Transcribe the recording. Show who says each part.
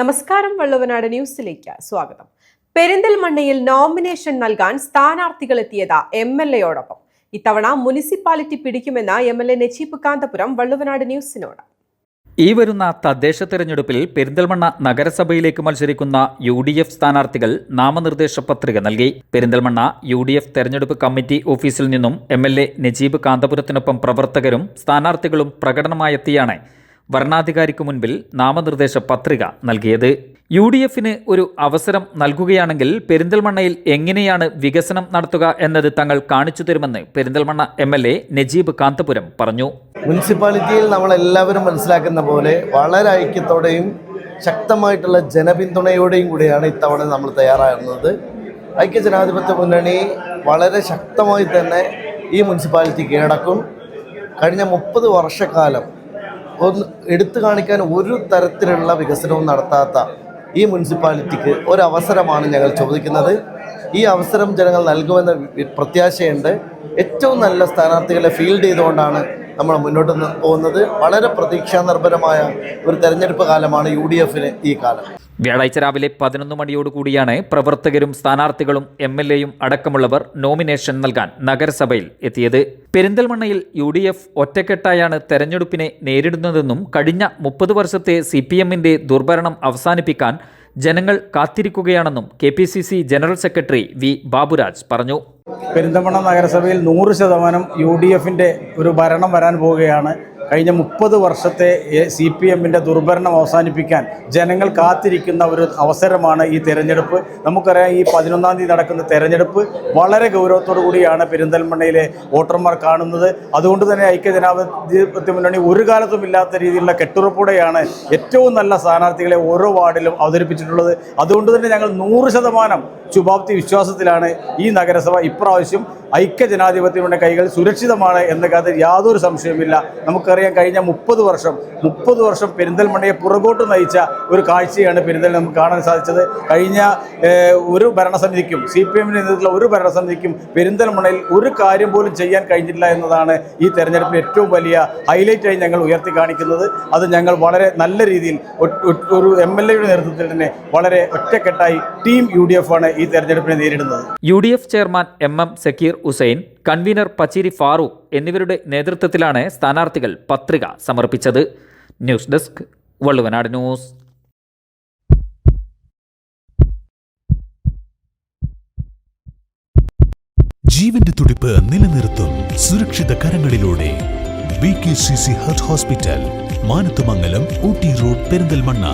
Speaker 1: നമസ്കാരം വള്ളുവനാട് ന്യൂസിലേക്ക് സ്വാഗതം. പെരിന്തൽമണ്ണയിൽ നോമിനേഷൻ നൽകാൻ സ്ഥാനാർത്ഥികൾ എത്തിയത് എം എൽ എയോടൊപ്പം. ഇത്തവണ municipality പിടിക്കുമെന്ന് M L A Najeeb Kanthapuram Valluvanad ന്യൂസിനോട്.
Speaker 2: ഈ വരുന്ന തദ്ദേശ തെരഞ്ഞെടുപ്പിൽ പെരിന്തൽമണ്ണ നഗരസഭയിലേക്ക് മത്സരിക്കുന്ന യു ഡി എഫ് സ്ഥാനാർത്ഥികൾ നാമനിർദ്ദേശ പത്രിക നൽകി. പെരിന്തൽമണ്ണ യു ഡി എഫ് തെരഞ്ഞെടുപ്പ് കമ്മിറ്റി ഓഫീസിൽ നിന്നും എം എൽ എ നജീബ് കാന്തപുരത്തിനൊപ്പം പ്രവർത്തകരും സ്ഥാനാർത്ഥികളും പ്രകടനമായെത്തിയാണ് വരണാധികാരിക്ക് മുൻപിൽ നാമനിർദ്ദേശ പത്രിക നൽകിയത്. യു ഡി എഫിന് ഒരു അവസരം നൽകുകയാണെങ്കിൽ പെരിന്തൽമണ്ണയിൽ എങ്ങനെയാണ് വികസനം നടത്തുക എന്നത് തങ്ങൾ കാണിച്ചു തരുമെന്ന് Perinthalmanna M L A Najeeb Kanthapuram പറഞ്ഞു.
Speaker 3: മുനിസിപ്പാലിറ്റിയിൽ നമ്മൾ എല്ലാവരും മനസ്സിലാക്കുന്ന പോലെ വളരെ ഐക്യത്തോടെയും ശക്തമായിട്ടുള്ള ജനപിന്തുണയോടെയും കൂടിയാണ് ഇത്തവണ നമ്മൾ തയ്യാറാകുന്നത്. ഐക്യ ജനാധിപത്യ മുന്നണി വളരെ ശക്തമായി തന്നെ ഈ മുനിസിപ്പാലിറ്റി കീഴടക്കും. കഴിഞ്ഞ മുപ്പത് വർഷക്കാലം ഒന്ന് എടുത്തു കാണിക്കാൻ ഒരു തരത്തിലുള്ള വികസനവും നടത്താത്ത ഈ മുനിസിപ്പാലിറ്റിക്ക് ഒരവസരമാണ് ഞങ്ങൾ ചോദിക്കുന്നത്. ഈ അവസരം ജനങ്ങൾ നൽകുമെന്ന പ്രത്യാശയുണ്ട്. ഏറ്റവും നല്ല സ്ഥാനാർത്ഥികളെ ഫീൽഡ് ചെയ്തുകൊണ്ടാണ് നമ്മൾ മുന്നോട്ട് പോകുന്നത്. വളരെ പ്രതീക്ഷാ നിർഭരമായ ഒരു തെരഞ്ഞെടുപ്പ് കാലമാണ് യു ഈ കാലം.
Speaker 2: വ്യാഴാഴ്ച രാവിലെ പതിനൊന്ന് മണിയോടുകൂടിയാണ് പ്രവർത്തകരും സ്ഥാനാർത്ഥികളും എം എൽ എയും അടക്കമുള്ളവർ നോമിനേഷൻ നൽകാൻ നഗരസഭയിൽ എത്തിയത്. പെരിന്തൽമണ്ണയിൽ യു ഡി എഫ് ഒറ്റക്കെട്ടായാണ് തെരഞ്ഞെടുപ്പിനെ നേരിടുന്നതെന്നും കഴിഞ്ഞ മുപ്പത് വർഷത്തെ സി പി എമ്മിന്റെ ദുർഭരണം അവസാനിപ്പിക്കാൻ ജനങ്ങൾ കാത്തിരിക്കുകയാണെന്നും K P C C general secretary V Baburaj പറഞ്ഞു.
Speaker 4: പെരിന്തൽമണ്ണ നഗരസഭയിൽ നൂറ് ശതമാനം യു ഡി എഫിന്റെ ഒരു ഭരണം വരാൻ പോവുകയാണ്. കഴിഞ്ഞ മുപ്പത് വർഷത്തെ സി പി എമ്മിന്റെ ദുർഭരണം അവസാനിപ്പിക്കാൻ ജനങ്ങൾ കാത്തിരിക്കുന്ന ഒരു അവസരമാണ് ഈ തെരഞ്ഞെടുപ്പ്. നമുക്കറിയാം ഈ പതിനൊന്നാം തീയതി നടക്കുന്ന തെരഞ്ഞെടുപ്പ് വളരെ ഗൗരവത്തോടു കൂടിയാണ് പെരിന്തൽമണ്ണയിലെ വോട്ടർമാർ കാണുന്നത്. അതുകൊണ്ട് തന്നെ ഐക്യജനാധിപത്യ മുന്നണി ഒരു കാലത്തും ഇല്ലാത്ത രീതിയിലുള്ള കെട്ടുറപ്പോടെയാണ് ഏറ്റവും നല്ല സ്ഥാനാർത്ഥികളെ ഓരോ വാർഡിലും അവതരിപ്പിച്ചിട്ടുള്ളത്. അതുകൊണ്ട് തന്നെ ഞങ്ങൾ നൂറ് ശതമാനം ശുഭാപ്തി വിശ്വാസത്തിലാണ് ഈ നഗരസഭ ഇപ്രാവശ്യം ഐക്യജനാധിപത്യങ്ങളുടെ കൈകൾ സുരക്ഷിതമാണ് എന്ന കാര്യത്തിൽ യാതൊരു സംശയവുമില്ല. നമുക്കറിയാം കഴിഞ്ഞ മുപ്പത് വർഷം മുപ്പത് വർഷം പെരിന്തൽമണ്ണയെ പുറകോട്ട് നയിച്ച ഒരു കാഴ്ചയാണ് പെരിന്തൽ നമുക്ക് കാണാൻ സാധിച്ചത്. കഴിഞ്ഞ ഒരു ഭരണസമിതിക്കും സി പി എമ്മിന്റെ നേതൃത്വത്തിലുള്ള ഒരു ഭരണസമിതിക്കും പെരിന്തൽമണ്ണയിൽ ഒരു കാര്യം പോലും ചെയ്യാൻ കഴിഞ്ഞില്ല എന്നതാണ് ഈ തെരഞ്ഞെടുപ്പിൽ ഏറ്റവും വലിയ ഹൈലൈറ്റായി ഞങ്ങൾ ഉയർത്തി കാണിക്കുന്നത്. അത് ഞങ്ങൾ വളരെ നല്ല രീതിയിൽ ഒരു എം എൽ എയുടെ നേതൃത്വത്തിൽ തന്നെ വളരെ ഒറ്റക്കെട്ടായി ടീം യു ഡി ആണ് ഈ തെരഞ്ഞെടുപ്പിനെ നേരിടുന്നത്.
Speaker 2: U D F chairman M M Zakir Hussain convenor Pacheri Farooq എന്നിവരുടെ നേതൃത്വത്തിലാണ് സ്ഥാനാർത്ഥികൾ പത്രിക സമർപ്പിച്ചത്. News desk Valluvanad news.
Speaker 5: ജീവന്റെ തുടിപ്പ് നിലനിർത്തും സുരക്ഷിത കരങ്ങളിലൂടെ. B K C C heart hospital Manathumangalam Ooty road Perinthalmanna.